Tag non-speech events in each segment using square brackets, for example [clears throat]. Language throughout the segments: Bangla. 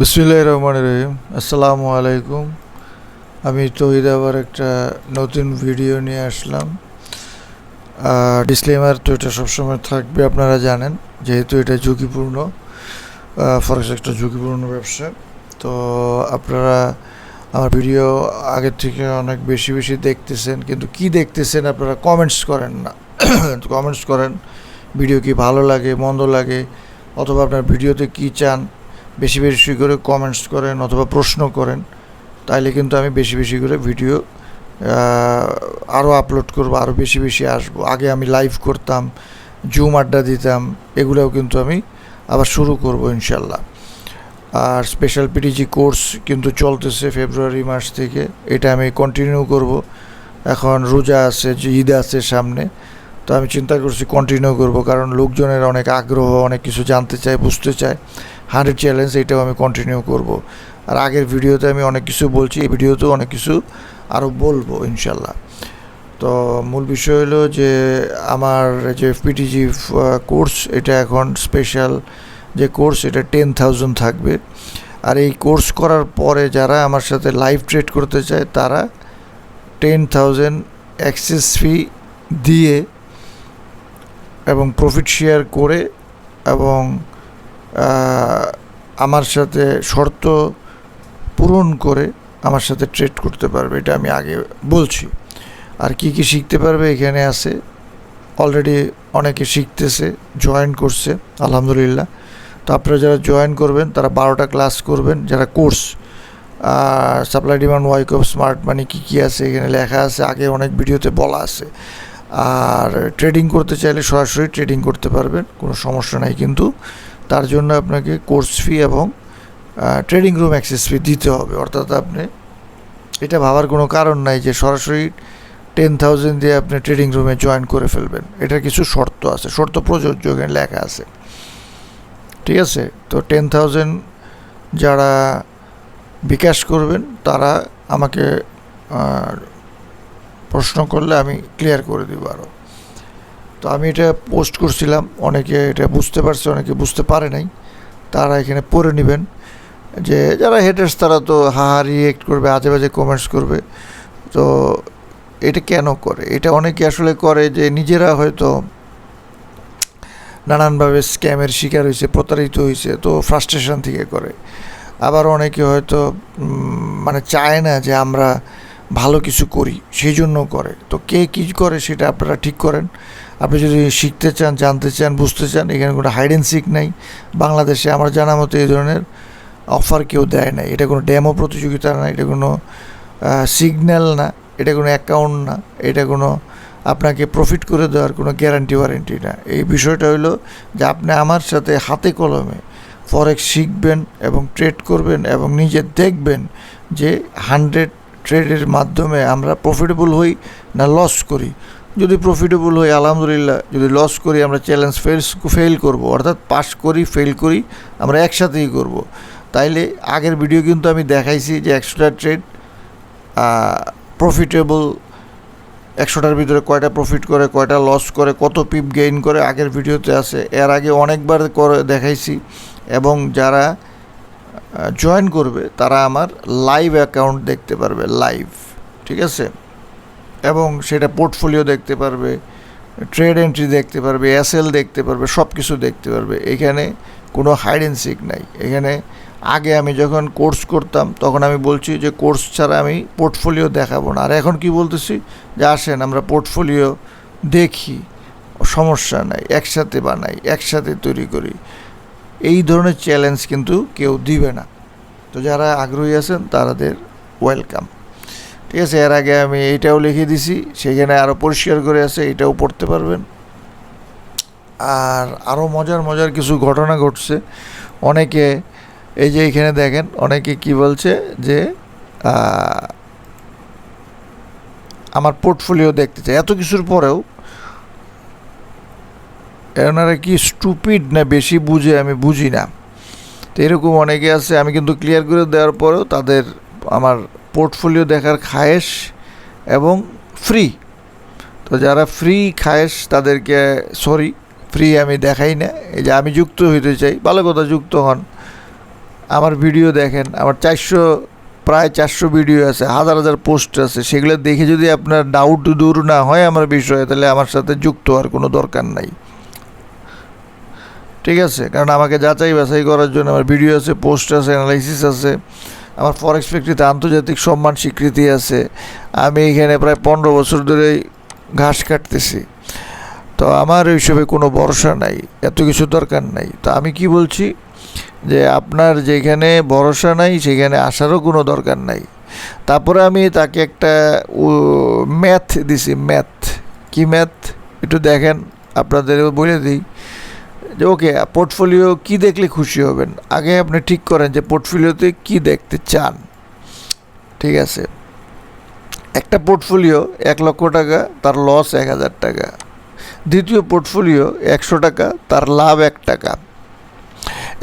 বিসমুল্লাহ রহমান রহিম। আসসালামু আলাইকুম। আমি তহিদ আবার একটা নতুন ভিডিও নিয়ে আসলাম। ডিসক্লেমার তো এটা সবসময় থাকবে, আপনারা জানেন, যেহেতু এটা ঝুঁকিপূর্ণ ফরেক্স একটা ঝুঁকিপূর্ণ ব্যবসা, তো আপনারা আমার ভিডিও আগের থেকে অনেক বেশি বেশি দেখতেছেন, কিন্তু কি দেখতেছেন আপনারা কমেন্টস করেন না। [coughs] কমেন্টস করেন, ভিডিও কি ভালো লাগে, মন্দ লাগে, অথবা আপনার ভিডিওতে কি চান, বেশি বেশি করে কমেন্টস করেন, অথবা প্রশ্ন করেন, তাইলে কিন্তু আমি বেশি বেশি করে ভিডিও আরও আপলোড করব আরও বেশি বেশি আসব। আগে আমি লাইভ করতাম জুম আড্ডা দিতাম, এগুলোও কিন্তু আমি আবার শুরু করব ইনশাল্লাহ। আর স্পেশাল পিটিজি কোর্স কিন্তু চলতেছে ফেব্রুয়ারি মাস থেকে, এটা আমি কন্টিনিউ করব। এখন রোজা আছে ঈদ আছে সামনে, তো আমি চিন্তা করছি কন্টিনিউ করব, কারণ লোকজনের অনেক আগ্রহ, অনেক কিছু জানতে চায়, বুঝতে চায়। হান্ড্রেড চ্যালেঞ্জ এটাও আমি কন্টিনিউ করব। আর আগের ভিডিওতে আমি অনেক কিছু বলছি, এই ভিডিওতেও অনেক কিছু আরও বলব ইনশাল্লাহ তো মূল বিষয় হলো যে আমার যে পিটিজি কোর্স এটা এখন স্পেশাল যে কোর্স এটা টেন থাউজেন্ড থাকবে। আর এই কোর্স করার পরে যারা আমার সাথে লাইভ ট্রেড করতে চায়, তারা টেন থাউজেন্ড অ্যাক্সেস ফি দিয়ে এবং প্রফিট শেয়ার করে এবং আমার সাথে শর্ত পূরণ করে আমার সাথে ট্রেড করতে পারবে, এটা আমি আগে বলছি। আর কি কি শিখতে পারবে এখানে আছে? অলরেডি অনেকে শিখতেছে জয়েন করছে, আলহামদুলিল্লাহ। তো আপনারা যারা জয়েন করবেন, তারা বারোটা ক্লাস করবেন, যারা course supply demand Wyckoff smart money কী কী আছে এখানে লেখা আছে, আগে অনেক ভিডিওতে বলা আছে। আর ট্রেডিং করতে চাইলে সরাসরি ট্রেডিং করতে পারবেন, কোনো সমস্যা নাই কিন্তু। তার জন্য আপনাকে কোর্স ফি এবং ট্রেডিং রুম অ্যাক্সেস ফি দিতে হবে, অর্থাৎ আপনি এটা ভাবার কোনো কারণ নাই যে সরাসরি টেন থাউজেন্ড দিয়ে আপনি ট্রেডিং রুমে জয়েন করে ফেলবেন। এটার কিছু শর্ত আছে, শর্ত প্রযোজ্য এখানে লেখা আছে। ঠিক আছে? তো টেন থাউজেন্ড যারা বিকাশ করবেন, তারা আমাকে প্রশ্ন করলে আমি ক্লিয়ার করে দেবো আরও তো আমি এটা পোস্ট করছিলাম, অনেকে এটা বুঝতে পারছে, অনেকে বুঝতে পারে নাই, তারা এখানে পড়ে নেবেন। যে যারা হেটার্স তারা তো হাহা রিয়েক্ট করবে আজে বাজে কমেন্টস করবে। তো এটা কেন করে? এটা অনেকে আসলে করে যে নিজেরা হয়তো নানানভাবে স্ক্যামের শিকার হয়েছে, প্রতারিত হয়েছে, তো ফ্রাস্ট্রেশন থেকে করে। আবার অনেকে হয়তো মানে চায় না যে আমরা ভালো কিছু করি সেই জন্য করে। তো কে কী করে সেটা আপনারা ঠিক করেন। আপনি যদি শিখতে চান, জানতে চান, বুঝতে চান, এখানে কোনো হাইড অ্যান্ড সিক নাই। বাংলাদেশে আমার জানা মতো এই ধরনের অফার কেউ দেয় না এটা কোনো ডেমো প্রতিযোগিতা না, এটা কোনো সিগন্যাল না, এটা কোনো অ্যাকাউন্ট না, এটা কোনো আপনাকে প্রফিট করে দেওয়ার কোনো গ্যারান্টি ওয়ারেন্টি না। এই বিষয়টা হলো যে আপনি আমার সাথে হাতে কলমে ফরেক্স শিখবেন এবং ট্রেড করবেন এবং নিজে দেখবেন যে হান্ড্রেড ট্রেডের মাধ্যমে আমরা প্রফিটেবল হই না লস করি। যদি প্রফিটেবল হই, আলহামদুলিল্লাহ, যদি লস করি, আমরা চ্যালেঞ্জ ফেল ফেল করব। অর্থাৎ পাস করি ফেল করি, আমরা একসাথেই করব। তাইলে আগের ভিডিও কিন্তু আমি দেখাইছি যে একশোটা ট্রেড প্রফিটেবল একশোটার ভিতরে কয়টা প্রফিট করে, কয়টা লস করে, কত পিপ গেইন করে আগের ভিডিওতে আছে। এর আগে অনেকবার করে দেখাইছি এবং যারা জয়েন করবে তারা আমার লাইভ অ্যাকাউন্ট দেখতে পারবে লাইভ ঠিক আছে? এবং সেটা পোর্টফোলিও দেখতে পারবে ট্রেড এন্ট্রি দেখতে পারবে এসএল দেখতে পারবে সব কিছু দেখতে পারবে। এখানে কোনো হাইড অ্যান্ড সিক নাই। এখানে আগে আমি যখন কোর্স করতাম, তখন আমি বলছি যে কোর্স ছাড়া আমি পোর্টফোলিও দেখাবো না। আর এখন কি বলতেছি? যে আসেন, আমরা পোর্টফোলিও দেখি, সমস্যা নাই, একসাথে বানাই, একসাথে তৈরি করি। এই ধরনের চ্যালেঞ্জ কিন্তু কেউ দিবে না। তো যারা আগ্রহী আছেন তাদের ওয়েলকাম ঠিক আছে, এর আগে আমি এইটাও লিখে দিছি, সেখানে আরও পরিষ্কার করে আছে, এটাও পড়তে পারবেন। আর আরও মজার মজার কিছু ঘটনা ঘটছে। অনেকে এই যে এখানে দেখেন, অনেকে কি বলছে যে আমার পোর্টফোলিও দেখতে চাই। এত কিছুর পরেও এনারা কি স্টুপিড না বেশি বুঝে আমি বুঝি না। তো এরকম অনেকে আছে, আমি কিন্তু ক্লিয়ার করে দেওয়ার পরেও তাদের আমার পোর্টফোলিও দেখার খায়েশ এবং ফ্রি তো যারা ফ্রি খায়েশ তাদেরকে সরি ফ্রি আমি দেখাই না। এই যে আমি যুক্ত হইতে চাই, ভালো কথা, যুক্ত হন। আমার ভিডিও দেখেন, আমার চারশো, প্রায় চারশো ভিডিও আছে, হাজার হাজার পোস্ট আছে, সেগুলো দেখে যদি আপনার ডাউট দূর না হয় আমার বিষয়ে, তাহলে আমার সাথে যুক্ত হওয়ার কোনো দরকার নাই। ঠিক আছে? কারণ আমাকে যাচাই বাছাই করার জন্য আমার ভিডিও আছে পোস্ট আছে অ্যানালাইসিস আছে, আমার ফরেক্স ফ্যাক্টরিতে আন্তর্জাতিক সম্মান স্বীকৃতি আছে, আমি এখানে প্রায় পনেরো বছর ধরে ঘাস কাটতেছি। তো আমার ওইসবে কোনো ভরসা নাই, এত কিছু দরকার নাই। তো আমি কি বলছি? যে আপনার যেখানে ভরসা নাই, সেখানে আসারও কোনো দরকার নাই। তারপরে আমি তাকে একটা ম্যাথ দিছি, ম্যাথ। কি ম্যাথ? একটু দেখেন, আপনাদের বলে দিই। যে ওকে, পোর্টফোলিও কি দেখলে খুশি হবেন? আগে আপনি ঠিক করেন যে পোর্টফোলিওতে কি দেখতে চান। ঠিক আছে? একটা পোর্টফোলিও এক লক্ষ টাকা, তার লস এক হাজার টাকা। দ্বিতীয় পোর্টফোলিও একশো টাকা, তার লাভ এক টাকা।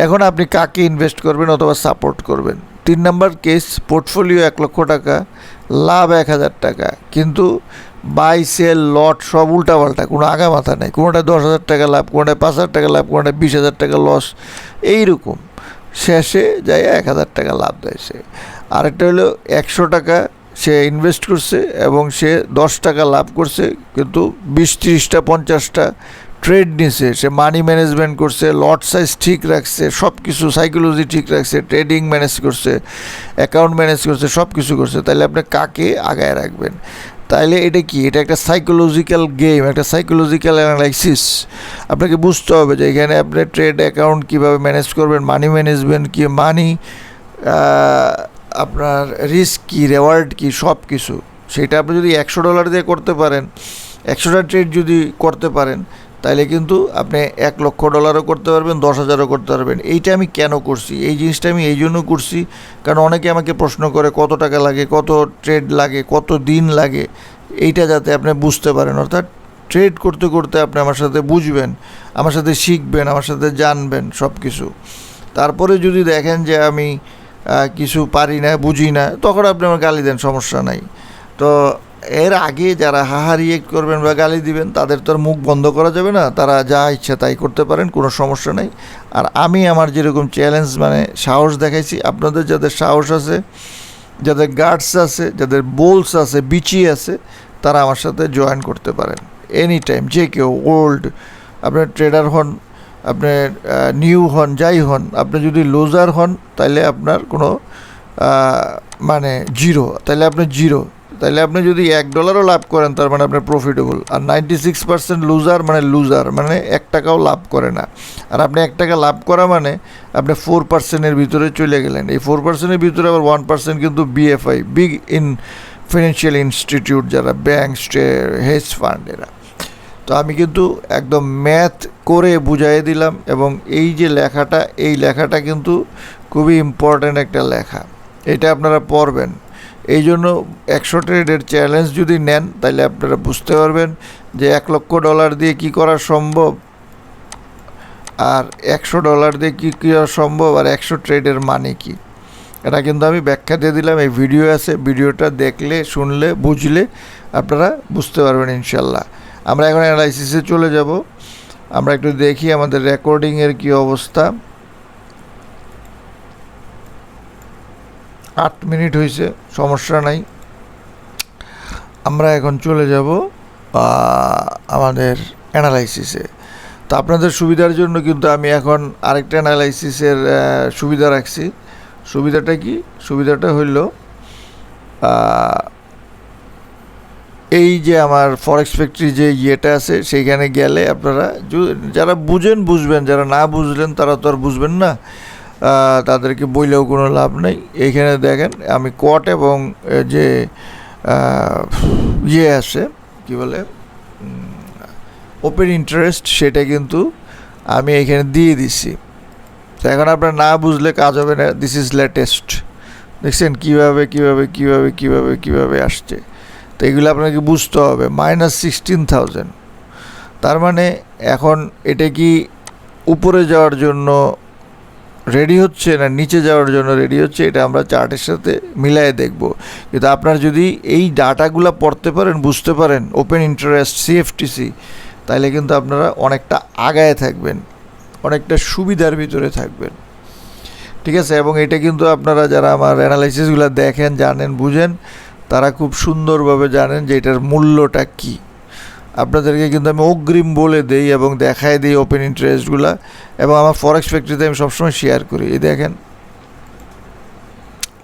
এখন আপনি কাকে ইনভেস্ট করবেন অথবা সাপোর্ট করবেন? তিন নম্বর কেস পোর্টফোলিও এক লক্ষ টাকা, লাভ এক হাজার টাকা। কিন্তু বাই সেল লট সব উল্টাপাল্টা, কোনো আগা মাথা নেই। কোনোটায় দশ হাজার টাকা লাভ, কোনোটায় পাঁচ হাজার টাকা লাভ, কোনোটায় বিশ হাজার টাকা লস এইরকম। শেষে যাই এক হাজার টাকা লাভ দেয় সে। আরেকটা হলো একশো টাকা সে ইনভেস্ট করছে এবং সে দশ টাকা লাভ করছে, কিন্তু বিশ, ত্রিশটা, পঞ্চাশটা ট্রেড নিছে, সে মানি ম্যানেজমেন্ট করছে লট সাইজ ঠিক রাখছে সব কিছু সাইকোলজি ঠিক রাখছে ট্রেডিং ম্যানেজ করছে অ্যাকাউন্ট ম্যানেজ করছে সব কিছু করছে তাহলে আপনি কাকে আগায় রাখবেন? তাইলে এটা কি? এটা একটা সাইকোলজিক্যাল গেম একটা সাইকোলজিক্যাল অ্যানালাইসিস আপনাকে বুঝতে হবে যে এখানে আপনি ট্রেড অ্যাকাউন্ট কীভাবে ম্যানেজ করবেন মানি ম্যানেজমেন্ট কী মানি আপনার রিস্ক কী রেওয়ার্ড কী সব কিছু সেটা আপনি যদি একশো ডলার দিয়ে করতে পারেন, একশোটা ট্রেড যদি করতে পারেন তাহলে কিন্তু আপনি এক লক্ষ ডলারও করতে পারবেন, দশ হাজারও করতে পারবেন। এইটা আমি কেন করছি? এই জিনিসটা আমি এই জন্য করছি কারণ অনেকে আমাকে প্রশ্ন করে, কত টাকা লাগে, কত ট্রেড লাগে, কত দিন লাগে? এইটা যাতে আপনি বুঝতে পারেন। অর্থাৎ ট্রেড করতে করতে আপনি আমার সাথে বুঝবেন, আমার সাথে শিখবেন, আমার সাথে জানবেন সব কিছু তারপরে যদি দেখেন যে আমি কিছু পারি না, বুঝি না, তখন আপনি আমার গালি দেন, সমস্যা নাই। তো এর আগে যারা হাহা রিয়েক্ট করবেন বা গালি দিবেন, তাদের তো আর মুখ বন্ধ করা যাবে না। তারা যা ইচ্ছা তাই করতে পারেন, কোনো সমস্যা নেই। আর আমি আমার যেরকম চ্যালেঞ্জ মানে সাহস দেখাইছি, আপনাদের যাদের সাহস আছে, যাদের গার্ডস আছে, যাদের বোলস আছে, বিচি আছে, তারা আমার সাথে জয়েন করতে পারেন। এনি টাইম যে কেউ ওল্ড আপনার ট্রেডার হন আপনার নিউ হন, যাই হন, আপনি যদি লুজার হন তাহলে আপনার কোনো মানে জিরো তাহলে আপনি জিরো তাহলে আপনি যদি এক ডলারও লাভ করেন, তার মানে আপনার প্রফিটেবল আর নাইনটি সিক্স পার্সেন্ট লুজার মানে লুজার মানে এক টাকাও লাভ করে না। আর আপনি এক টাকা লাভ করা মানে আপনি ফোর পার্সেন্টের ভিতরে চলে গেলেন। এই ফোর পার্সেন্টের ভিতরে আবার ওয়ান পার্সেন্ট কিন্তু BFI big in financial institute যারা ব্যাংক হেজ ফান্ড এরা। তো আমি কিন্তু একদম ম্যাথ করে বুঝাই দিলাম এবং এই যে লেখাটা, এই লেখাটা কিন্তু খুবই ইম্পর্ট্যান্ট একটা লেখা। এটা আপনারা পড়বেন। এই জন্য একশো ট্রেডের চ্যালেঞ্জ যদি নেন তাহলে আপনারা বুঝতে পারবেন যে এক লক্ষ ডলার দিয়ে কি করা সম্ভব আর একশো ডলার দিয়ে কী করা সম্ভব আর একশো ট্রেডের মানে কি। এটা কিন্তু আমি ব্যাখ্যা দিয়ে দিলাম, এই ভিডিও আছে, ভিডিওটা দেখলে, শুনলে, বুঝলে আপনারা বুঝতে পারবেন ইনশাল্লাহ। আমরা এখন অ্যানালাইসিসে চলে যাব। আমরা একটু দেখি আমাদের রেকর্ডিংয়ের কি অবস্থা। আট মিনিট হয়েছে, সমস্যা নাই। আমরা এখন চলে যাব আমাদের অ্যানালাইসিসে তো আপনাদের সুবিধার জন্য কিন্তু আমি এখন আরেকটা অ্যানালাইসিসের সুবিধা রাখছি। সুবিধাটা কি? সুবিধাটা হইল এই যে আমার ফরেক্স ফ্যাক্টরি যে ইয়েটা আছে, সেইখানে গেলে আপনারা যারা বুঝেন বুঝবেন, যারা না বুঝলেন তারা তো আর বুঝবেন না। তাদেরকে বইলেও কোনো লাভ নেই। এইখানে দেখেন, আমি কট এবং যে ইয়ে আছে, কি বলে ওপেন ইন্টারেস্ট সেটা কিন্তু আমি এখানে দিয়ে দিছি। তো এখন আপনার না বুঝলে কাজ হবে না দিস ইজ লেটেস্ট দেখছেন কীভাবে কীভাবে কীভাবে কীভাবে কীভাবে আসছে। তো এগুলো আপনাকে বুঝতে হবে মাইনাস সিক্সটিন থাউজেন্ড তার মানে এখন এটা কি উপরে যাওয়ার জন্য রেডি হচ্ছে না, নিচে যাওয়ার জন্য রেডি হচ্ছে, এটা আমরা চার্টের সাথে মিলাই দেখব। কিন্তু আপনার যদি এই ডাটাগুলো পড়তে পারেন, বুঝতে পারেন ওপেন ইন্টারেস্ট সিএফটিসি তাহলে কিন্তু আপনারা অনেকটা আগায় থাকবেন, অনেকটা সুবিধার ভিতরে থাকবেন। ঠিক আছে? এবং এটা কিন্তু আপনারা যারা আমার অ্যানালাইসিসগুলো দেখেন, জানেন, বুঝেন, তারা খুব সুন্দরভাবে জানেন যে এটার মূল্যটা কী। আপনাদেরকে কিন্তু আমি অগ্রিম বলে দেই এবং দেখায় দিই ওপেন ইন্টারেস্টগুলো এবং আমার ফরেক্স ফ্যাক্টরিতে আমি সবসময় শেয়ার করি। এই দেখেন,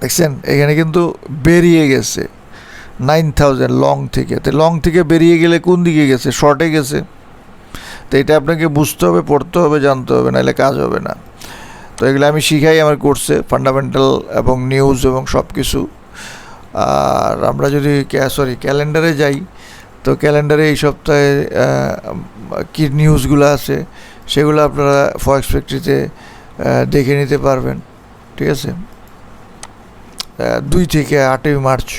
দেখছেন? এখানে কিন্তু বেরিয়ে গেছে। নাইন থাউজেন্ড লং থেকে। তো লং থেকে বেরিয়ে গেলে কোন দিকে গেছে? শর্টে গেছে। তো এটা আপনাকে বুঝতে হবে, পড়তে হবে, জানতে হবে, নাহলে কাজ হবে না। তো এগুলো আমি শিখাই আমার কোর্সে ফান্ডামেন্টাল এবং নিউজ এবং সব কিছু আর আমরা যদি সরি ক্যালেন্ডারে যাই তো ক্যালেন্ডারে এই সপ্তাহে কী নিউজগুলো আছে, সেগুলো আপনারা ফরেক্স ফ্যাক্টরিতে দেখে নিতে পারবেন, ঠিক আছে? দুই থেকে আটই মার্চ,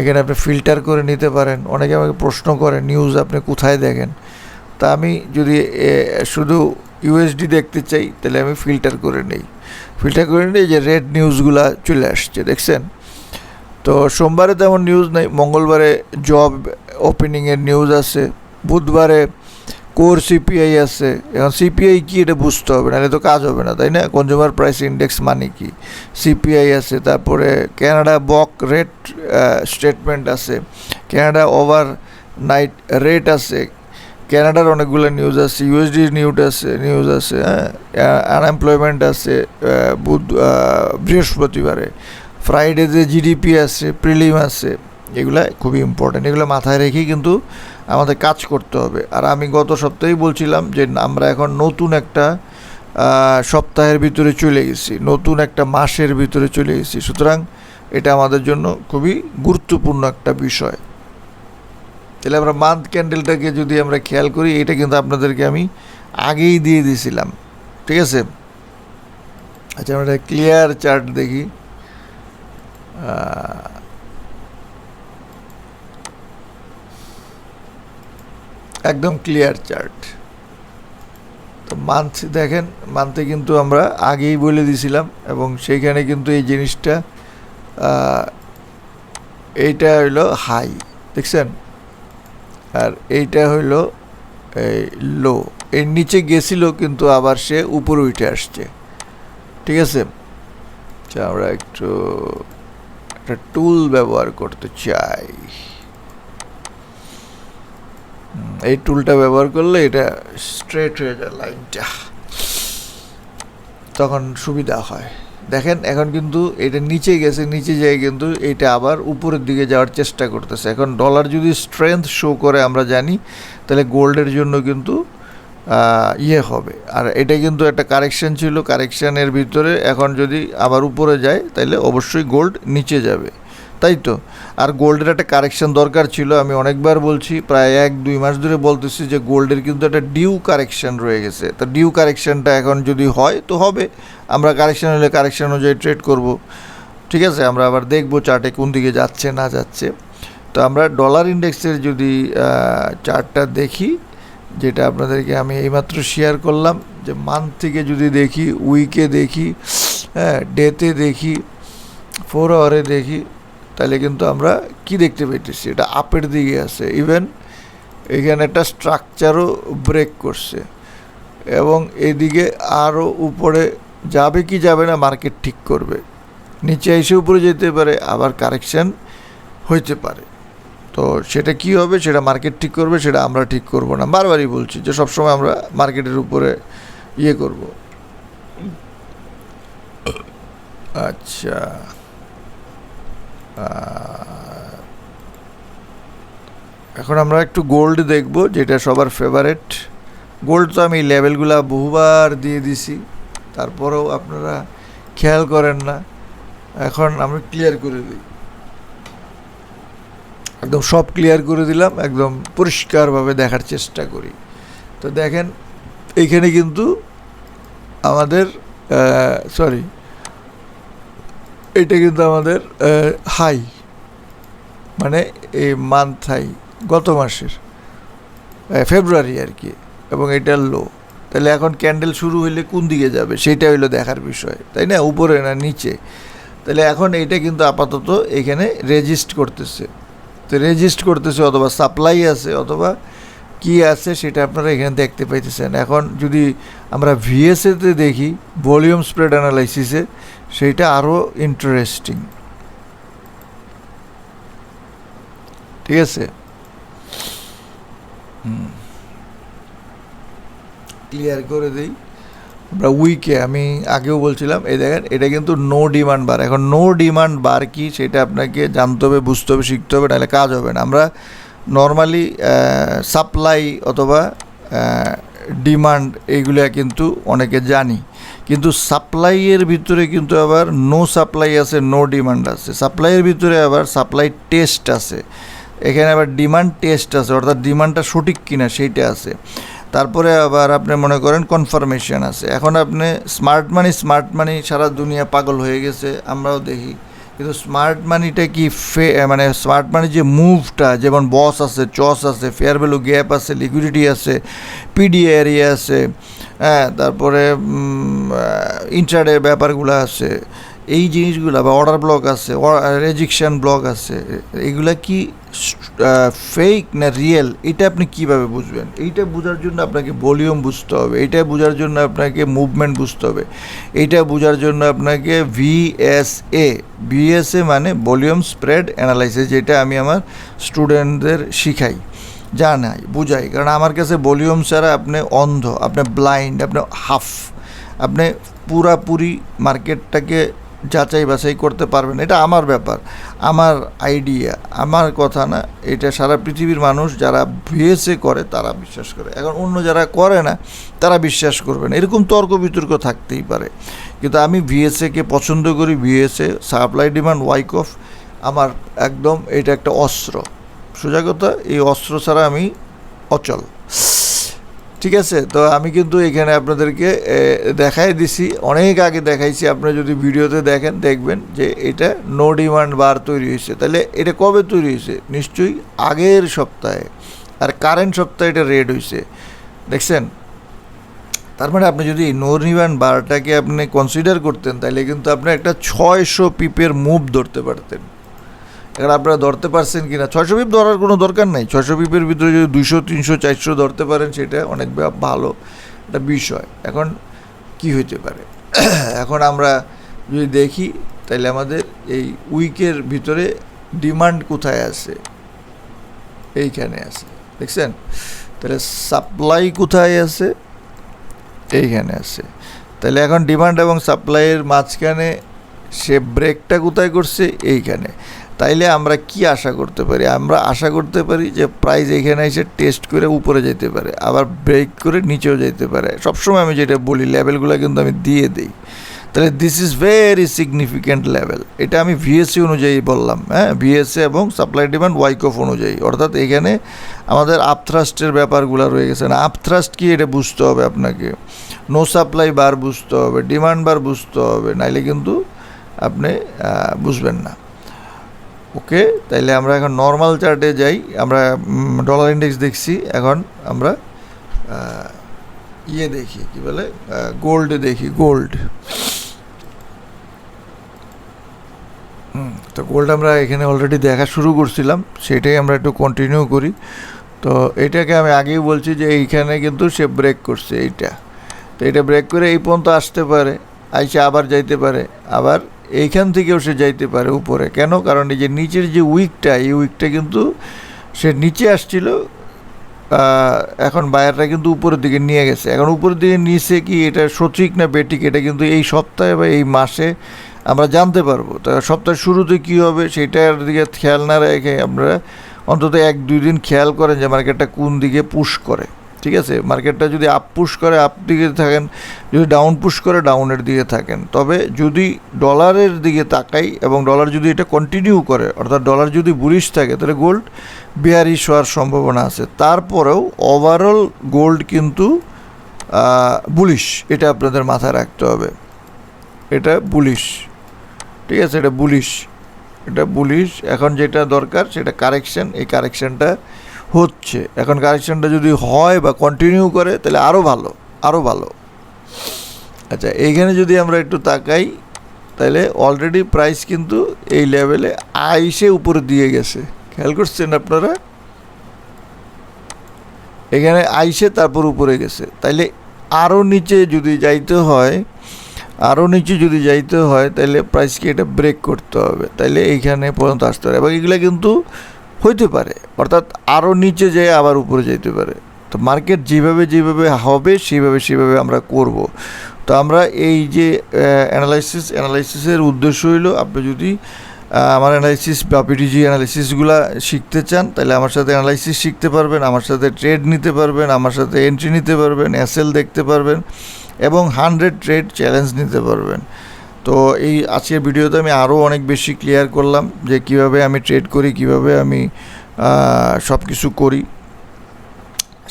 এখানে আপনি ফিল্টার করে নিতে পারেন। অনেকে আমাকে প্রশ্ন করে নিউজ আপনি কোথায় দেখেন? তা আমি যদি শুধু ইউএসডি দেখতে চাই, তাহলে আমি ফিল্টার করে নিই। ফিল্টার করে নিই যে রেড নিউজগুলো চলে আসছে, দেখছেন? তো সোমবারে তেমন নিউজ নেই, মঙ্গলবারে জব ওপেনিংয়ের নিউজ আছে, বুধবারে কোর সিপিআই আছে, এখন সিপিআই কি এটা বুঝতে হবে, নাহলে তো কাজ হবে না, তাই না? কনজিউমার প্রাইস ইন্ডেক্স মানে কি? সিপিআই আছে, তারপরে ক্যানাডা বক রেট স্টেটমেন্ট আছে ক্যানাডা ওভার নাইট রেট আছে ক্যানাডার অনেকগুলো নিউজ আছে ইউএসডি নিউজ আছে নিউজ আছে হ্যাঁ আনএমপ্লয়মেন্ট আছে বুধ বৃহস্পতিবারে ফ্রাইডেতে জিডিপি আছে প্রিলিম আছে এগুলা খুবই ইম্পর্ট্যান্ট এগুলো মাথায় রেখেই কিন্তু আমাদের কাজ করতে হবে। আর আমি গত সপ্তাহেই বলছিলাম যে আমরা এখন নতুন একটা সপ্তাহের ভিতরে চলে গেছি, নতুন একটা মাসের ভিতরে চলে গেছি। সুতরাং এটা আমাদের জন্য খুবই গুরুত্বপূর্ণ একটা বিষয়। তাহলে আমরা মান্থ ক্যান্ডেলটাকে যদি আমরা খেয়াল করি, এটা কিন্তু আপনাদেরকে আমি আগেই দিয়ে দিয়েছিলাম। ঠিক আছে? আচ্ছা আমরা ক্লিয়ার চার্ট দেখি। একদম ক্লিয়ার চার্ট তো মান্থ দেখেন মান্থে কিন্তু আমরা আগেই বলে দিয়েছিলাম এবং সেইখানে কিন্তু এই জিনিসটা এইটা হইল হাই দেখছেন? আর এইটা হইল এই লো এর নিচে গেছিল কিন্তু আবার সে উপরে উঠে আসছে। ঠিক আছে? আচ্ছা আমরা একটু একটা টুল ব্যবহার করতে চাই। এই টুলটা ব্যবহার করলে এটা স্ট্রেট হয়ে যায় লাইনটা তখন সুবিধা হয়। দেখেন, এখন কিন্তু এটা নিচে গেছে, নিচে যায় কিন্তু এটা আবার উপরের দিকে যাওয়ার চেষ্টা করতেছে। এখন ডলার যদি স্ট্রেংথ শো করে আমরা জানি, তাহলে গোল্ডের জন্য কিন্তু ইয়ে হবে। আর এটা কিন্তু একটা কারেকশন ছিল কারেকশানের ভিতরে এখন যদি আবার উপরে যায় তাহলে অবশ্যই গোল্ড নিচে যাবে। তাই তো? আর গোল্ডের একটা কারেকশন দরকার ছিল, আমি অনেকবার বলছি, প্রায় এক দুই মাস ধরে বলতেছি যে গোল্ডের কিন্তু একটা ডিউ কারেকশন রয়ে গেছে। তো ডিউ কারেকশনটা এখন যদি হয়, তো হবে। আমরা কারেকশন হলে কারেকশন অনুযায়ী ট্রেড করব। ঠিক আছে? আমরা আবার দেখব চার্টে কোন দিকে যাচ্ছে, না যাচ্ছে। তো আমরা ডলার ইন্ডেক্সের যদি চার্টটা দেখি যেটা আপনাদেরকে আমি এইমাত্র শেয়ার করলাম, যে মান্থ থেকে যদি দেখি উইকে দেখি হ্যাঁ ডেতে দেখি ফোর আওয়ারে দেখি, তাহলে কিন্তু আমরা কি দেখতে পেতেছি এটা আপের দিকে আছে। ইভেন এখানে একটা স্ট্রাকচারও ব্রেক করছে। এবং এদিকে আরও উপরে যাবে কি যাবে না মার্কেট ঠিক করবে। নিচে এসে উপরে যেতে পারে, আবার কারেকশান হইতে পারে। তো সেটা কি হবে, সেটা মার্কেট ঠিক করবে, সেটা আমরা ঠিক করব না। বারবারই বলছি যে সবসময় আমরা মার্কেটের উপরে ইয়ে করব। আচ্ছা। এখন আমরা একটু গোল্ড দেখব, যেটা সবার ফেভারেট গোল্ড তো আমি লেভেলগুলা বহুবার দিয়ে দিছি, তারপরেও আপনারা খেয়াল করেন না। এখন আমি ক্লিয়ার করে দিই। একদম সব ক্লিয়ার করে দিলাম, একদম পরিষ্কারভাবে দেখার চেষ্টা করি। তো দেখেন এইখানে কিন্তু আমাদের সরি এটা কিন্তু আমাদের হাই মানে এই মান্থ হাই, গত মাসের ফেব্রুয়ারি আর কি, এবং এটা লো তাহলে এখন ক্যান্ডেল শুরু হইলে কোন দিকে যাবে? সেটা হইল দেখার বিষয়, তাই না? উপরে না নিচে? তাহলে এখন এইটা কিন্তু আপাতত এখানে রেজিস্ট করতেছে। তো রেজিস্ট করতেছে অথবা সাপ্লাই আছে অথবা কি আছে সেটা আপনারা এখানে দেখতে পাইতেছেন। এখন যদি আমরা ভিএসএতে দেখি ভলিউম স্প্রেড অ্যানালাইসিসে সেইটা আরও ইন্টারেস্টিং ঠিক আছে? ক্লিয়ার করে দিই। আমরা উইকে আমি আগেও বলছিলাম, এই দেখেন, এটা কিন্তু নো ডিমান্ড বার এখন নো ডিমান্ড বার কি, সেটা আপনাকে জানতে হবে, বুঝতে হবে, শিখতে হবে, নাহলে কাজ হবে না। আমরা নর্মালি সাপ্লাই অথবা ডিমান্ড এইগুলা কিন্তু অনেকে জানি। কিন্তু সাপ্লাইয়ের ভিতরে কিন্তু আবার নো সাপ্লাই আছে নো ডিমান্ড আছে। সাপ্লাইয়ের ভিতরে আবার সাপ্লাই টেস্ট আছে। এখানে আবার ডিমান্ড টেস্ট আছে, অর্থাৎ ডিমান্ডটা সঠিক কিনা, সেইটা আছে। তারপরে আবার আপনি মনে করেন কনফার্মেশন আছে। এখন আপনি স্মার্ট মানি স্মার্ট মানি সারা দুনিয়া পাগল হয়ে গেছে, আমরাও দেখি। কিন্তু স্মার্ট মানিটা কি ফে মানে স্মার্ট মানির যে মুভটা যেমন বস আছে, চস আছে ফেয়ার ভ্যালু গ্যাপ আছে লিকুইডিটি আছে পিডি এরিয়া আছে হ্যাঁ তারপরে ইন্টারডে ব্যাপারগুলো আছে, এই জিনিসগুলো বা অর্ডার ব্লক আছে রেজিকশন ব্লক আছে এগুলা কি ফেক না রিয়েল এটা আপনি কীভাবে বুঝবেন? এইটা বোঝার জন্য আপনাকে ভলিউম বুঝতে হবে, এটা বোঝার জন্য আপনাকে মুভমেন্ট বুঝতে হবে এইটা বোঝার জন্য আপনাকে ভিএসএ ভিএসএ মানে ভলিউম স্প্রেড অ্যানালাইসিস যেটা আমি আমার স্টুডেন্টদের শিখাই, জানাই, বুঝাই, কারণ আমার কাছে ভলিউম ছাড়া আপনি অন্ধ, আপনি ব্লাইন্ড আপনি হাফ আপনি পুরাপুরি মার্কেটটাকে যাচাই বাছাই করতে পারবেন। এটা আমার ব্যাপার, আমার আইডিয়া আমার কথা না, এটা সারা পৃথিবীর মানুষ যারা ভিএসএ করে তারা বিশ্বাস করে। এখন অন্য যারা করে না, তারা বিশ্বাস করবে না। এরকম তর্ক বিতর্ক থাকতেই পারে। কিন্তু আমি ভিএসএকে পছন্দ করি VSA supply demand Wyckoff আমার একদম এটা একটা অস্ত্র। সোজা কথা, এই অস্ত্র ছাড়া আমি অচল। ঠিক আছে? তো আমি কিন্তু এখানে আপনাদেরকে দেখাই দিছি। অনেক আগে দেখাইছি আপনারা যদি ভিডিওতে দেখেন, দেখবেন যে এটা নো ডিমান্ড বার তৈরি হয়েছে। তাহলে এটা কবে তৈরি হয়েছে? নিশ্চয়ই আগের সপ্তাহে। আর কারেন্ট সপ্তাহে এটা রেড হয়েছে। দেখছেন? তার মানে আপনি যদি নো ডিমান্ড বারটাকে আপনি কনসিডার করতেন, তাহলে কিন্তু আপনি একটা ছয়শো পিপের মুভ ধরতে পারতেন। এখন আপনারা ধরতে পারছেন কি না ছয়শো পিপ ধরার কোনো দরকার নেই। ছয়শো পিপের ভিতরে যদি দুশো তিনশো, চারশো ধরতে পারেন, সেটা অনেক ভালো একটা বিষয়। এখন কি হইতে পারে? [clears throat] এখন আমরা যদি দেখি তাহলে আমাদের এই উইকের ভিতরে ডিমান্ড কোথায় আছে? এইখানে আছে। দেখছেন? তাহলে সাপ্লাই কোথায় আছে? এইখানে আছে। তাহলে এখন ডিমান্ড এবং সাপ্লাইয়ের মাঝখানে সে ব্রেকটা কোথায় করছে? এইখানে। তাইলে আমরা কি আশা করতে পারি? আমরা আশা করতে পারি যে প্রাইস এখানে এসে টেস্ট করে উপরে যেতে পারে, আবার ব্রেক করে নিচেও যেতে পারে। সবসময় আমি যেটা বলি লেভেলগুলো কিন্তু আমি দিয়ে দিই। তাহলে this is very significant level এটা আমি ভিএসসি অনুযায়ী বললাম হ্যাঁ? ভিএসসি এবং সাপ্লাই ডিমান্ড ওয়াইকফ অনুযায়ী। অর্থাৎ এখানে আমাদের আপথ্রাস্টের ব্যাপারগুলো রয়ে গেছে না। আপথ্রাস্ট কি এটা বুঝতে হবে আপনাকে। নো সাপ্লাই বার বুঝতে হবে ডিমান্ড বার বুঝতে হবে, নাইলে কিন্তু আপনি বুঝবেন না। ওকে, তাইলে আমরা এখন নর্মাল চার্টে যাই। আমরা ডলার ইন্ডেক্স দেখছি, এখন আমরা ইয়ে দেখি, কি বলে গোল্ডে দেখি গোল্ড তো গোল্ড আমরা এখানে অলরেডি দেখা শুরু করছিলাম, সেটাই আমরা একটু কন্টিনিউ করি। তো এটাকে আমি আগেই বলছি যে এইখানে কিন্তু সে ব্রেক করছে, এইটা। তো এটা ব্রেক করে এই পর্যন্ত আসতে পারে। আইসে আবার যাইতে পারে। আবার এইখান থেকেও সে যাইতে পারে উপরে। কেন? কারণ এই যে নিচের যে উইকটা এই উইকটা কিন্তু সে নিচে আসছিল এখন বায়াররা কিন্তু উপরের দিকে নিয়ে গেছে। এখন উপরের দিকে নিচে কি এটা সঠিক না বেটিক এটা কিন্তু এই সপ্তাহে বা এই মাসে আমরা জানতে পারব। তা সপ্তাহের শুরুতে কী হবে সেটার দিকে খেয়াল না রেখে আমরা অন্তত এক দুই দিন খেয়াল করেন যে মার্কেটটা কোন দিকে পুশ করে। ঠিক আছে? মার্কেটটা যদি আপ পুশ করে আপ দিকে থাকেন, যদি ডাউন পুশ করে ডাউনের দিকে থাকেন। তবে যদি ডলারের দিকে তাকাই এবং ডলার যদি এটা কন্টিনিউ করে, অর্থাৎ ডলার যদি বুলিশ থাকে, তাহলে গোল্ড বিয়ারিশ হওয়ার সম্ভাবনা আছে। তারপরেও ওভারঅল গোল্ড কিন্তু বুলিশ এটা আপনাদের মাথায় রাখতে হবে। এটা বুলিশ ঠিক আছে? এটা বুলিশ এটা বুলিশ এখন যেটা দরকার, সেটা কারেকশন এই কারেকশনটা হচ্ছে। এখন কারেকশনটা যদি হয় বা কন্টিনিউ করে, তাহলে আরও ভালো আরও ভালো। আচ্ছা এইখানে যদি আমরা একটু তাকাই, তাহলে অলরেডি প্রাইস কিন্তু এই লেভেলে আইসে উপরে দিয়ে গেছে। খেয়াল করছেন আপনারা? এখানে আইসে তারপর উপরে গেছে। তাইলে আরও নিচে যদি যাইতে হয় আরও নিচে যদি যাইতে হয় তাহলে প্রাইসকে এটা ব্রেক করতে হবে। তাইলে এইখানে পর্যন্ত আসতে হবে। এবং এগুলো কিন্তু হইতে পারে। অর্থাৎ আরও নিচে যেয়ে আবার উপরে যেতে পারে। তো মার্কেট যেভাবে যেভাবে হবে, সেভাবে সেভাবে আমরা করব। তো আমরা এই যে অ্যানালাইসিস অ্যানালাইসিসের উদ্দেশ্য হইল, আপনি যদি আমার অ্যানালাইসিস বা পিটিজি অ্যানালাইসিসগুলো শিখতে চান, তাহলে আমার সাথে অ্যানালাইসিস শিখতে পারবেন, আমার সাথে ট্রেড নিতে পারবেন, আমার সাথে এন্ট্রি নিতে পারবেন এসএল দেখতে পারবেন এবং হান্ড্রেড ট্রেড চ্যালেঞ্জ নিতে পারবেন। তো এই আজকের ভিডিওতে আমি আরও অনেক বেশি ক্লিয়ার করলাম যে কীভাবে আমি ট্রেড করি, কীভাবে আমি সব কিছু করি।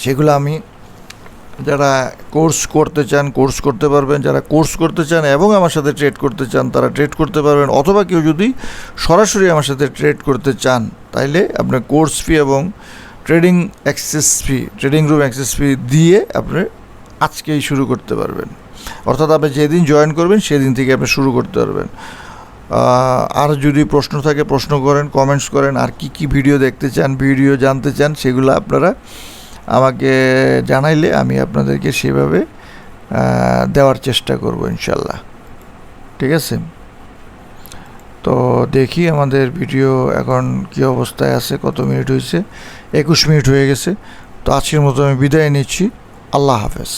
সেগুলো আমি যারা কোর্স করতে চান কোর্স করতে পারবেন, যারা কোর্স করতে চান এবং আমার সাথে ট্রেড করতে চান, তারা ট্রেড করতে পারবেন। অথবা কেউ যদি সরাসরি আমার সাথে ট্রেড করতে চান, তাইলে আপনার কোর্স ফি এবং trading access fee trading room access fee দিয়ে আপনি আজকেই শুরু করতে পারবেন। অর্থাৎ আপনি যেদিন জয়েন করবেন, সেদিন থেকে আপনি শুরু করতে পারবেন। আর যদি প্রশ্ন থাকে, প্রশ্ন করেন কমেন্টস করেন, আর কি কি ভিডিও দেখতে চান ভিডিও জানতে চান, সেগুলো আপনারা আমাকে জানাইলে আমি আপনাদেরকে সেভাবে দেওয়ার চেষ্টা করব ইনশাল্লাহ। ঠিক আছে? তো দেখি আমাদের ভিডিও এখন কি অবস্থায় আছে, কত মিনিট হয়েছে? একুশ মিনিট হয়ে গেছে। তো আজকের মতো আমি বিদায় নিচ্ছি। আল্লাহ হাফেজ।